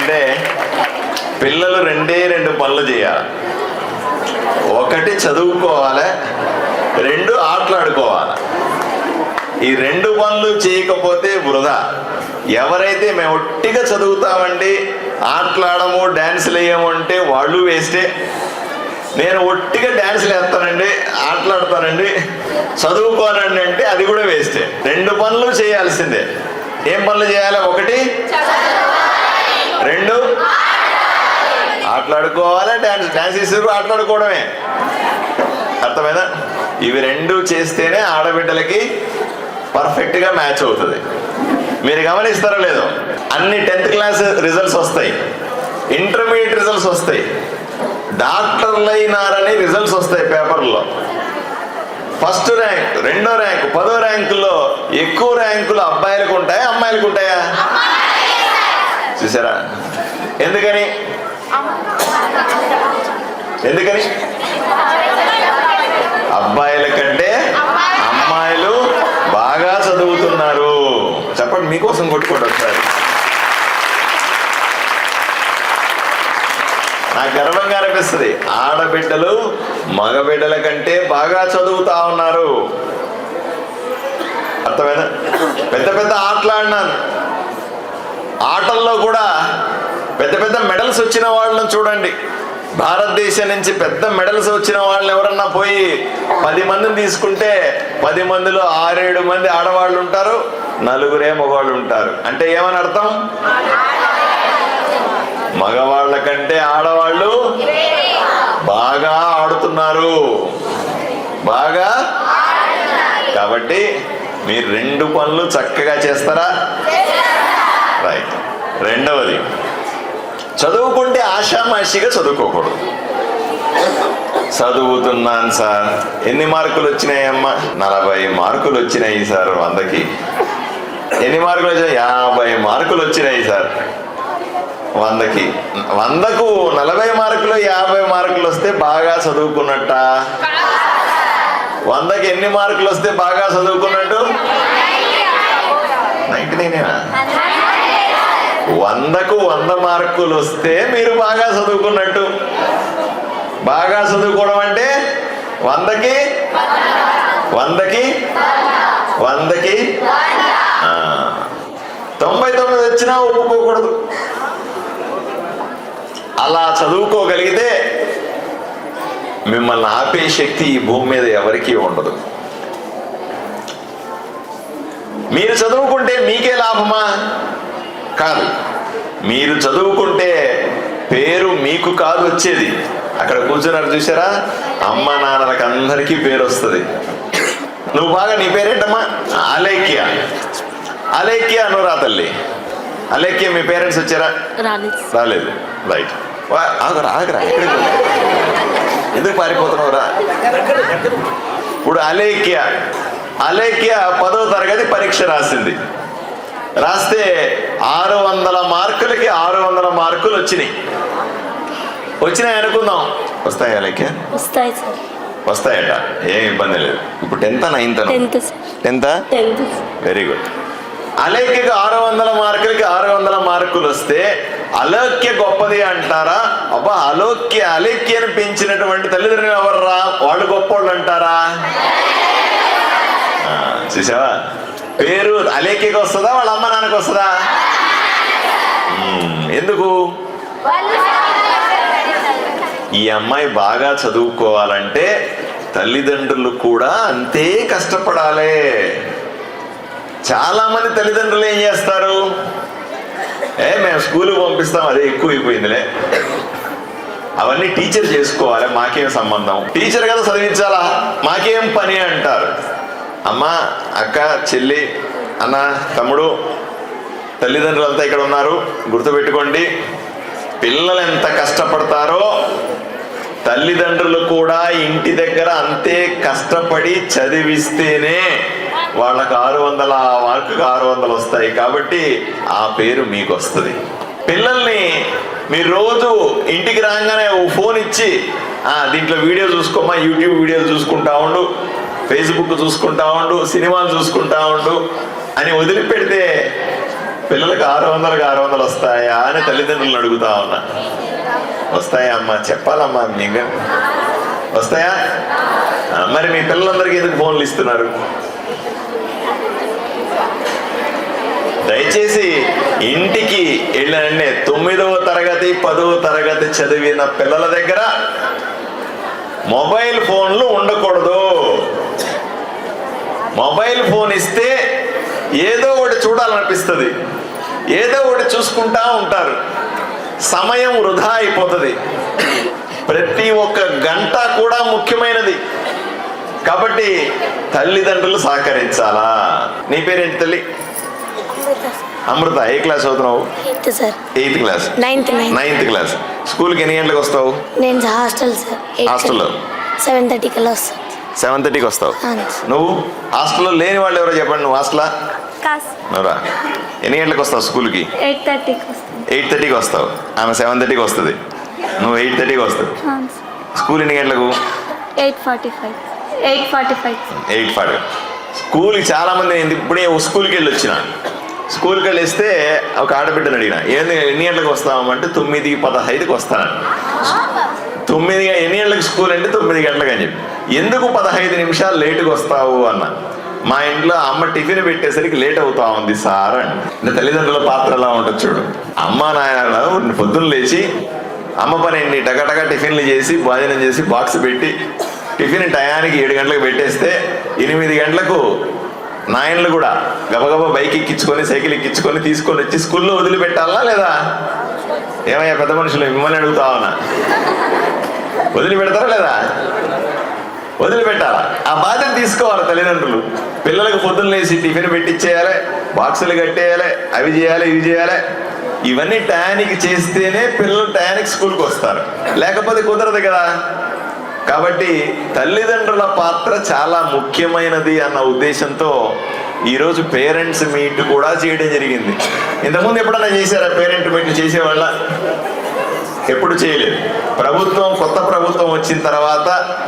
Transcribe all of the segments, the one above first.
ఏంటంటే పిల్లలు రెండే రెండు పనులు చేయాలి. ఒకటి చదువుకోవాలి రెండు ఆటలాడుకోవాలి. ఈ రెండు పనులు చేయకపోతే వృధా. ఎవరైతే మేము ఒట్టిగా చదువుతామండి ఆటలాడము డ్యాన్సులు వేయము అంటే వాళ్ళు వేస్టే నేను ఒట్టిగా డ్యాన్సులు వేస్తానండి ఆటలాడతానండి చదువుకోనండి అంటే అది కూడా వేస్టే రెండు పనులు చేయాల్సిందే. ఏం పనులు చేయాలి? ఒకటి రెండు. ఆటలాడుకోవాలా డ్యాన్స్ డాన్స్ చేసేది ఆటలాడుకోవడమే. అర్థమైందా? ఇవి రెండు చేస్తేనే ఆడబిడ్డలకి పర్ఫెక్ట్గా మ్యాచ్ అవుతుంది. మీరు గమనిస్తారో లేదో అన్ని టెన్త్ క్లాస్ రిజల్ట్స్ వస్తాయి. ఇంటర్మీడియట్ రిజల్ట్స్ వస్తాయి. డాక్టర్లు అయినారని రిజల్ట్స్ వస్తాయి పేపర్లో. ఫస్ట్ ర్యాంక్ రెండో ర్యాంక్ పదో ర్యాంకుల్లో ఎక్కువ ర్యాంకులు అబ్బాయిలకు ఉంటాయా అమ్మాయిలకు ఉంటాయా చూసారా? ఎందుకని? ఎందుకని? అబ్బాయిల కంటే అమ్మాయిలు బాగా చదువుతున్నారు. చెప్పండి మీకోసం కొట్టుకోండి ఒకసారి. నాకు గర్వంగా అనిపిస్తుంది ఆడబిడ్డలు మగబిడ్డల కంటే బాగా చదువుతా ఉన్నారు. అర్థమైనా పెద్ద పెద్ద ఆటలు ఆడినాను. ఆటల్లో కూడా పెద్ద పెద్ద మెడల్స్ వచ్చిన వాళ్ళని చూడండి. భారతదేశం నుంచి పెద్ద మెడల్స్ వచ్చిన వాళ్ళని ఎవరన్నా పోయి పది మందిని తీసుకుంటే పది మందిలో ఆరేడు మంది ఆడవాళ్ళు ఉంటారు నలుగురే మగవాళ్ళు ఉంటారు. అంటే ఏమని అర్థం? మగవాళ్ళ కంటే ఆడవాళ్ళు బాగా ఆడుతున్నారు. బాగా కాబట్టి మీరు రెండు పనులు చక్కగా చేస్తారా? రైట్ రెండవది చదువుకుంటే ఆషామాషిగా చదువుకోకూడదు. చదువుతున్నాను సార్. ఎన్ని మార్కులు వచ్చినాయమ్మా నలభై మార్కులు వచ్చినాయి సార్ వందకి. ఎన్ని మార్కులు వచ్చినాయి? యాభై మార్కులు వచ్చినాయి సార్ వందకి. వందకు నలభై మార్కులు యాభై మార్కులు వస్తే బాగా చదువుకున్నట్ట? వందకి ఎన్ని మార్కులు వస్తే బాగా చదువుకున్నట్టు? నైన్టీ నైనేనా? వందకు వంద మార్కులు వస్తే మీరు బాగా చదువుకున్నట్టు. బాగా చదువుకోవడం అంటే వందకి వందకి వందకి తొంభై తొమ్మిది వచ్చినా ఒప్పుకోకూడదు. అలా చదువుకోగలిగితే మిమ్మల్ని ఆపే శక్తి ఈ భూమి మీద ఎవరికీ ఉండదు. మీరు చదువుకుంటే మీకే లాభమా? కాదు. మీరు చదువుకుంటే పేరు మీకు కాదు వచ్చేది. అక్కడ కూర్చున్నారు చూసారా అమ్మ నాన్నలకు అందరికీ పేరు వస్తుంది. నువ్వు బాగా నీ పేరేంటమ్మా? అలేఖ్య. అలేఖ్య అనురా తల్లి. అలేఖ్య మీ పేరెంట్స్ వచ్చారా? రాలేదు. రైట్. ఆగరా ఆగరా ఎక్కడికి? ఎందుకు పారిపోతున్నావురా ఇప్పుడు అలేఖ్య. అలేఖ్య పదో తరగతి పరీక్ష రాసింది. రాస్తే ఆరు వందల మార్కులకి ఆరు వందల మార్కులు వచ్చినాయి. వచ్చినాయి అనుకుందాం. వస్తాయి అలేఖ్య వస్తాయి సార్. వస్తాయట. ఏం ఇబ్బంది లేదు. ఇప్పుడు tenth ninth tenth very good అలేఖ్యకి ఆరు వందల మార్కులకి ఆరు వందల మార్కులు వస్తే అలోక్య గొప్పది అంటారా? అబ్బా అలోక్య అలేఖ్యను పెంచినటువంటి తల్లిదండ్రులు ఎవర్రా? వాళ్ళు గొప్పోళ్ళు అంటారా? ఆ, చూసావా? పేరు అలేఖ్యకి వస్తుందా? వాళ్ళ అమ్మ నాన్నకి వస్తుందా? ఎందుకు? ఈ అమ్మాయి బాగా చదువుకోవాలంటే తల్లిదండ్రులు కూడా అంతే కష్టపడాలి. చాలా మంది తల్లిదండ్రులు ఏం చేస్తారు? ఏ మేము స్కూల్కి పంపిస్తాం అదే ఎక్కువ అయిపోయిందిలే అవన్నీ టీచర్ చేసుకోవాలి మాకేం సంబంధం. టీచర్ కదా చదివించాలా? మాకేం పని అంటారు? అమ్మ అక్క చెల్లి అన్న తమ్ముడు తల్లిదండ్రులంతా ఇక్కడ ఉన్నారు. గుర్తుపెట్టుకోండి పిల్లలు ఎంత కష్టపడతారో తల్లిదండ్రులు కూడా ఇంటి దగ్గర అంతే కష్టపడి చదివిస్తేనే వాళ్ళకు ఆరు వందల మార్కుకి ఆరు వందలు వస్తాయి. కాబట్టి ఆ పేరు మీకు వస్తుంది. పిల్లల్ని మీరు రోజు ఇంటికి రాగానే ఓ ఫోన్ ఇచ్చి దీంట్లో వీడియో చూసుకోమా యూట్యూబ్ వీడియోలు చూసుకుంటా ఉండు ఫేస్బుక్ చూసుకుంటా ఉండు సినిమాలు చూసుకుంటా ఉండు అని వదిలిపెడితే పిల్లలకు ఆరు వందలకు ఆరు వందలు వస్తాయా అని తల్లిదండ్రులను అడుగుతా ఉన్నా. వస్తాయా అమ్మా? చెప్పాలమ్మా మీకు. వస్తాయా? మరి మీ పిల్లలందరికీ ఎందుకు ఫోన్లు ఇస్తున్నారు? దయచేసి ఇంటికి వెళ్ళండి. తొమ్మిదవ తరగతి పదవ తరగతి చదివిన పిల్లల దగ్గర మొబైల్ ఫోన్లు ఉండకూడదు. మొబైల్ ఫోన్ ఇస్తే ఏదో ఒకటి చూడాలనిపిస్తుంది. ఏదో ఒకటి చూసుకుంటా ఉంటారు. సమయం వృధా అయిపోతుంది. ప్రతి ఒక్క గంట కూడా ముఖ్యమైనది. కాబట్టి తల్లిదండ్రులు సహకరించాలా? నీ పేరేంటి తల్లి? అమృత ఏ క్లాస్ చదువుతున్నావు? Eighth class. Ninth class. స్కూల్కి ఎన్ని గంటలకు వస్తావు? నేను హాస్టల్ సార్. హాస్టల్లో? సెవెన్ థర్టీ కల్లా వస్తాను సెవెన్ థర్టీకి వస్తావు. నువ్వు హాస్టల్లో లేని వాళ్ళు ఎవరో చెప్పండి నువ్వు హాస్టలా? నువ్వురా? ఎన్ని గంటలకు వస్తావు స్కూల్కి? ఎయిట్ థర్టీకి వస్తుంది ఎయిట్ థర్టీకి వస్తావు. ఆమె సెవెన్ థర్టీకి వస్తుంది. నువ్వు ఎయిట్ థర్టీకి వస్తావు స్కూల్ ఎన్ని గంటలకు? Eight forty five. Eight forty five. Eight forty స్కూల్కి చాలా మంది నేను ఇప్పుడే స్కూల్కి వెళ్ళి వచ్చిన. స్కూల్కి వెళ్ళి వస్తే ఒక ఆడబిడ్డను అడిగిన ఏంది ఎన్ని గంటలకు వస్తామంటే తొమ్మిది పదహైదుకి వస్తాను తొమ్మిది ఎన్ని గంటలకు స్కూల్ అంటే తొమ్మిది గంటలకు అని చెప్పి. ఎందుకు పదహైదు నిమిషాలు లేటుగా వస్తావు అన్న. మా ఇంట్లో అమ్మ టిఫిన్ పెట్టేసరికి లేట్ అవుతా ఉంది సార్ అని తల్లిదండ్రుల పాత్ర ఎలా ఉంటుంది చూడు. అమ్మ నాయన పొద్దున్న లేచి అమ్మ పని ఏంటి? టగటగా టిఫిన్లు చేసి భోజనం చేసి బాక్స్ పెట్టి టిఫిన్ టయానికి ఏడు గంటలకు పెట్టేస్తే ఎనిమిది గంటలకు నాయనలు కూడా గబగబా బైక్ ఎక్కించుకొని సైకిల్ ఎక్కించుకొని తీసుకొని వచ్చి స్కూల్లో వదిలిపెట్టాలా లేదా? ఏమయ్యా పెద్ద మనుషులు మిమ్మల్ని అడుగుతా ఉన్నా. వదిలిపెడతారా లేదా? వదిలిపెట్టాలి? ఆ బాధ్యత తీసుకోవాలి తల్లిదండ్రులు? పిల్లలకు పొద్దున్న లేచి టిఫిన్ పెట్టించేయాలి బాక్సులు కట్టేయాలి అవి చేయాలి ఇవి చేయాలి. ఇవన్నీ టయానికి చేస్తేనే పిల్లలు టయానికి స్కూల్కి వస్తారు. లేకపోతే కుదరదు కదా? కాబట్టి తల్లిదండ్రుల పాత్ర చాలా ముఖ్యమైనది అన్న ఉద్దేశంతో ఈరోజు పేరెంట్స్ మీట్ కూడా చేయడం జరిగింది. ఇంతకుముందు ఎప్పుడన్నా చేశారా పేరెంట్ మీట్ చేసేవాళ్ళ? ఎప్పుడు చేయలేదు. ప్రభుత్వం కొత్త ప్రభుత్వం వచ్చిన తర్వాత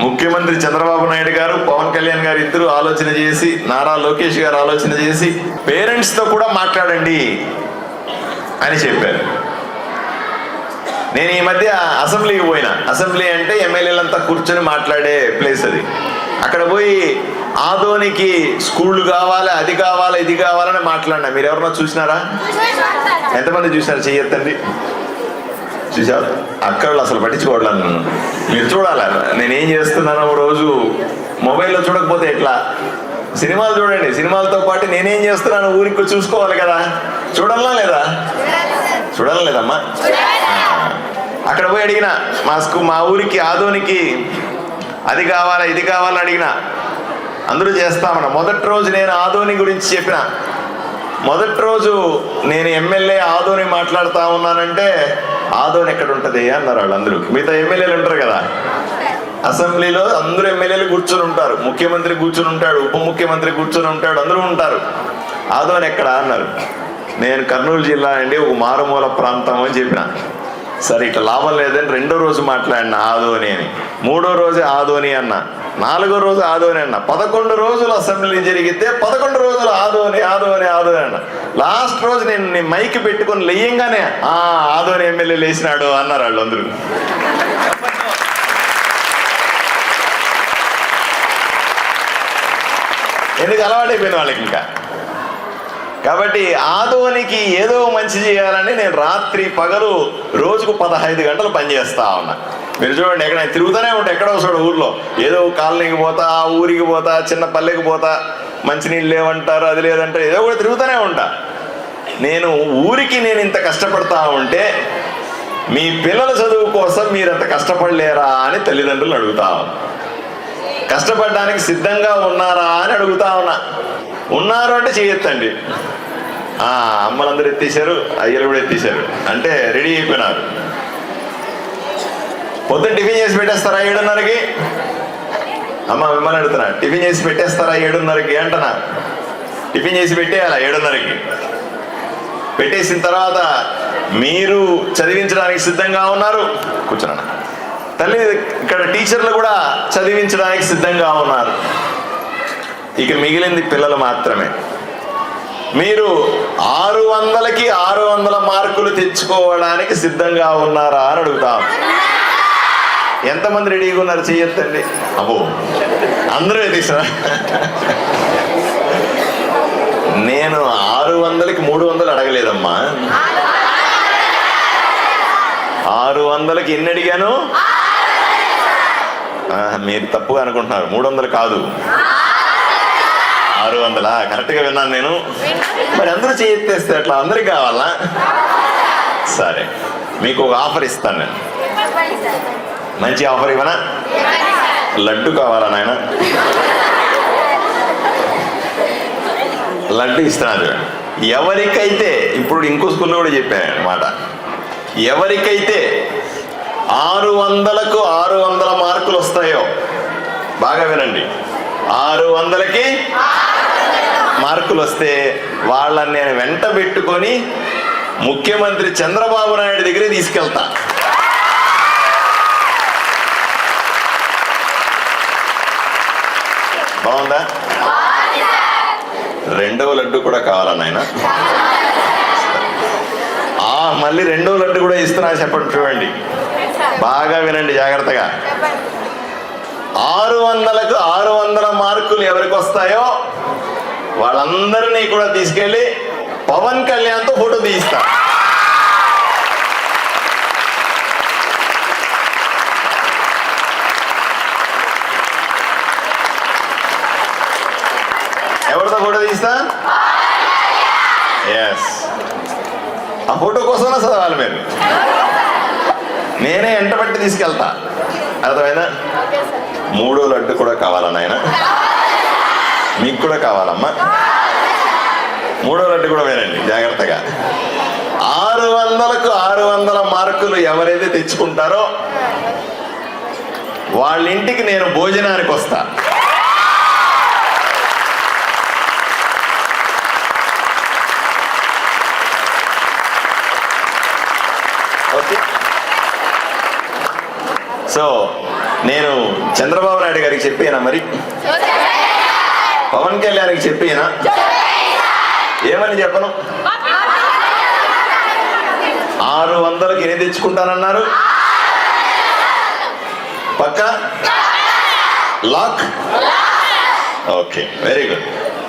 ముఖ్యమంత్రి చంద్రబాబు నాయుడు గారు పవన్ కళ్యాణ్ గారు ఇద్దరు ఆలోచన చేసి నారా లోకేష్ గారు ఆలోచన చేసి పేరెంట్స్తో కూడా మాట్లాడండి అని చెప్పారు. నేను ఈ మధ్య అసెంబ్లీకి పోయినా. అసెంబ్లీ అంటే ఎమ్మెల్యేలంతా కూర్చొని మాట్లాడే ప్లేస్ అది. అక్కడ పోయి ఆదోనికి స్కూళ్ళు కావాలి అది కావాలి ఇది కావాలని మాట్లాడినా. మీరు ఎవరన్నా చూసినారా? ఎంతమంది చూసినారు? చెయ్యొద్దండి. చూసా అక్కడ అసలు పట్టించుకోవట్లేదు నన్ను. మీరు చూడాలి? నేనేం చేస్తున్నాను రోజు మొబైల్లో చూడకపోతే ఎట్లా? సినిమాలు చూడండి. సినిమాలతో పాటు నేనేం చేస్తున్నాను ఊరికి చూసుకోవాలి కదా. చూడాలా లేదా? చూడాలా లేదమ్మా. అక్కడ పోయి అడిగిన మాస్కు మా ఊరికి ఆదోనికి అది కావాలా ఇది కావాలని అడిగిన. అందరూ చేస్తామన్న. మొదటి రోజు నేను ఆదోని గురించి చెప్పిన. మొదటి రోజు నేను ఎమ్మెల్యే ఆదోని మాట్లాడుతూ ఉన్నానంటే ఆదోని ఎక్కడ ఉంటది అన్నారు వాళ్ళు అందరూ. మిగతా ఎమ్మెల్యేలు ఉంటారు కదా. అసెంబ్లీలో అందరూ ఎమ్మెల్యేలు కూర్చొని ఉంటారు. ముఖ్యమంత్రి కూర్చొని ఉంటాడు ఉప ముఖ్యమంత్రి కూర్చొని ఉంటాడు అందరూ ఉంటారు. ఆదోని ఎక్కడ అన్నారు. నేను కర్నూలు జిల్లా అండి ఒక మారుమూల ప్రాంతం అని చెప్పిన. సరే ఇట్లా లాభం లేదని రెండో రోజు మాట్లాడిన ఆదోని అని. మూడో రోజు ఆదోని అన్న. నాలుగో రోజు ఆదోని అన్న. పదకొండు రోజులు అసెంబ్లీ జరిగితే పదకొండు రోజులు ఆదోని ఆదోని ఆదోని అన్న. లాస్ట్ రోజు నేను మైక్ పెట్టుకొని లేయంగానే ఆ ఆదోని ఎమ్మెల్యే లేచినాడు అన్నారు వాళ్ళందరూ ఎందుకు అలవాటైపోయింది వాళ్ళకి ఇంకా? కాబట్టి ఆదోనికి ఏదో మంచి చేయాలని నేను రాత్రి పగలు రోజుకు పదహైదు గంటలు పనిచేస్తా ఉన్నా. మీరు చూడండి ఎక్కడ తిరుగుతూనే ఉంటా ఎక్కడో చూడ ఊర్లో. ఏదో కాలనీకి పోతా ఆ ఊరికి పోతా చిన్న పల్లెకి పోతా. మంచినీళ్ళు లేవంటారు అది లేదంటారు ఏదో కూడా తిరుగుతూనే ఉంటా. నేను ఊరికి నేను ఇంత కష్టపడతా ఉంటే మీ పిల్లల చదువు కోసం మీరు అంత కష్టపడలేరా అని తల్లిదండ్రులు అడుగుతా కష్టపడడానికి సిద్ధంగా ఉన్నారా అని అడుగుతా ఉన్నా. ఉన్నారు అంటే చేయొద్దండి ఆ అమ్మలందరూ ఎత్తేసారు అయ్యలు కూడా ఎత్తేసారు అంటే రెడీ అయిపోయినారు. పొద్దున్న టిఫిన్ చేసి పెట్టేస్తారా ఏడున్నరకి? అమ్మ మిమ్మల్ని అడుగుతున్నా టిఫిన్ చేసి పెట్టేస్తారా ఏడున్నరకి అంటనా? టిఫిన్ చేసి పెట్టేయాలా ఏడున్నరకి? పెట్టేసిన తర్వాత మీరు చదివించడానికి సిద్ధంగా ఉన్నారు? కూర్చున్నా తల్లి ఇక్కడ టీచర్లు కూడా చదివించడానికి సిద్ధంగా ఉన్నారు. ఇక మిగిలింది పిల్లలు మాత్రమే. మీరు ఆరు వందలకి ఆరు వందల మార్కులు తెచ్చుకోవడానికి సిద్ధంగా ఉన్నారా అని అడుగుతాం. ఎంతమంది రెడీగా ఉన్నారు చెయ్యొద్దండి అబ్బో అందరూ తీసా నేను ఆరు వందలకి మూడు వందలు అడగలేదమ్మా. ఆరు వందలకి ఎన్ని అడిగాను? మీరు తప్పుగా అనుకుంటున్నారు. మూడు వందలు కాదు. ఆరు వందలా? కరెక్ట్గా విన్నాను నేను. మరి అందరూ చేయెత్తేస్తే అట్లా అందరికి కావాలా? సరే మీకు ఒక ఆఫర్ ఇస్తాను నేను. మంచి ఆఫర్ ఇవ్వనా? లడ్డు కావాలా నాయన? లడ్డు ఇస్తున్నాను ఎవరికైతే ఇప్పుడు ఇంకో స్కూల్లో కూడా చెప్పాను మాట. ఎవరికైతే ఆరు వందలకు ఆరు వందల మార్కులు వస్తాయో బాగా వినండి. ఆరు వందలకి మార్కులు వస్తే వాళ్ళని నేను వెంట పెట్టుకొని ముఖ్యమంత్రి చంద్రబాబు నాయుడు దగ్గరే తీసుకెళ్తా. బాగుందా? రెండవ లడ్డు కూడా కావాలా నాయన? ఆ మళ్ళీ రెండవ లడ్డు కూడా ఇస్తున్నా చెప్పండి చూడండి. బాగా వినండి జాగ్రత్తగా. ఆరు వందలకు ఆరు వందల మార్కులు ఎవరికి వస్తాయో వాళ్ళందరినీ కూడా తీసుకెళ్ళి పవన్ కళ్యాణ్తో ఫోటో తీస్తారు పాకిస్తాన్ ఎస్ ఆ ఫోటో కోసమైనా చదవాలి మీరు. నేనే ఎంటబట్టి తీసుకెళ్తా. అర్థమైనా మూడో లడ్డు కూడా కావాలా నాయన? మీకు కూడా కావాలమ్మా. మూడో లడ్డు కూడా వేరండి జాగ్రత్తగా. ఆరు వందలకు ఆరు వందల మార్కులు ఎవరైతే తెచ్చుకుంటారో వాళ్ళ ఇంటికి నేను భోజనానికి వస్తా ఓకే సో నేను చంద్రబాబు నాయుడు గారికి చెప్పానా మరి? పవన్ కళ్యాణ్కి చెప్పానా ఏమని చెప్పను? ఆరు వందలకి ఎన్ని తెచ్చుకుంటానన్నారు? పక్క? Lock? Okay very good.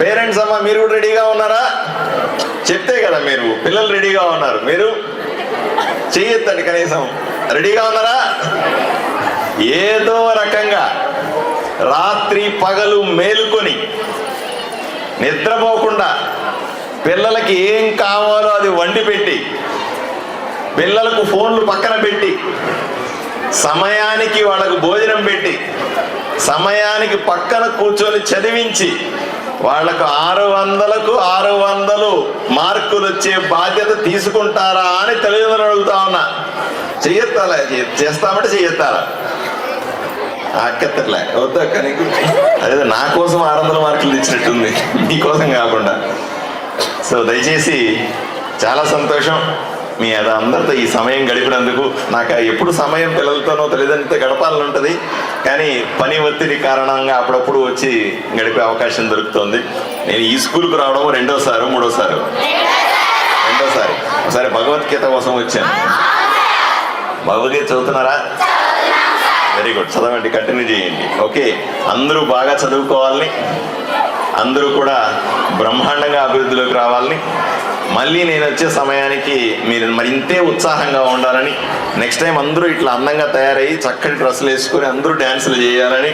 Parents అమ్మా మీరు కూడా రెడీగా ఉన్నారా? చెప్తే కదా మీరు పిల్లలు రెడీగా ఉన్నారు. మీరు చెయ్యొద్దండి కనీసం. రెడీగా ఉన్నారా? ఏదో రకంగా రాత్రి పగలు మేలుకొని నిద్రపోకుండా పిల్లలకి ఏం కావాలో అది వండి పెట్టి పిల్లలకు ఫోన్లు పక్కన పెట్టి సమయానికి వాళ్ళకు భోజనం పెట్టి సమయానికి పక్కన కూర్చొని చదివించి వాళ్ళకు ఆరు వందలకు ఆరు వందలు మార్కులు వచ్చే బాధ్యత తీసుకుంటారా అని తల్లిదండ్రులు అడుగుతా ఉన్నా చెయ్యొత్తాలా చేస్తామంటే చెయ్యొత్తారా అక్కత్తట్లే వద్దు అక్క నీకు అదే నా కోసం ఆరు వందల మార్కులు ఇచ్చినట్టుంది మీకోసం కాకుండా. సో దయచేసి చాలా సంతోషం. మీ అది అందరితో ఈ సమయం గడిపినందుకు. నాకు ఎప్పుడు సమయం పిల్లలతోనో తల్లిదండ్రులతో గడపాలని ఉంటుంది. కానీ పని ఒత్తిడి కారణంగా అప్పుడప్పుడు వచ్చి గడిపే అవకాశం దొరుకుతుంది. నేను ఈ స్కూల్కి రావడం రెండోసారి మూడోసారి. రెండోసారి. ఒకసారి భగవద్గీత కోసం వచ్చాను. భగవద్గీత చదువుతున్నారా? వెరీ గుడ్ చదవండి కంటిన్యూ చేయండి. ఓకే అందరూ బాగా చదువుకోవాలని అందరూ కూడా బ్రహ్మాండంగా అభివృద్ధిలోకి రావాలని మళ్ళీ నేను వచ్చే సమయానికి మీరు మరింతే ఉత్సాహంగా ఉండాలని నెక్స్ట్ టైం అందరూ ఇట్లా అందంగా తయారయ్యి చక్కటి డ్రెస్సులు వేసుకొని అందరూ డ్యాన్సులు చేయాలని.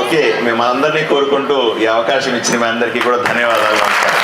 ఓకే మేము అందరినీ కోరుకుంటూ ఈ అవకాశం ఇచ్చిన మీ అందరికీ కూడా ధన్యవాదాలు. నమస్కారం.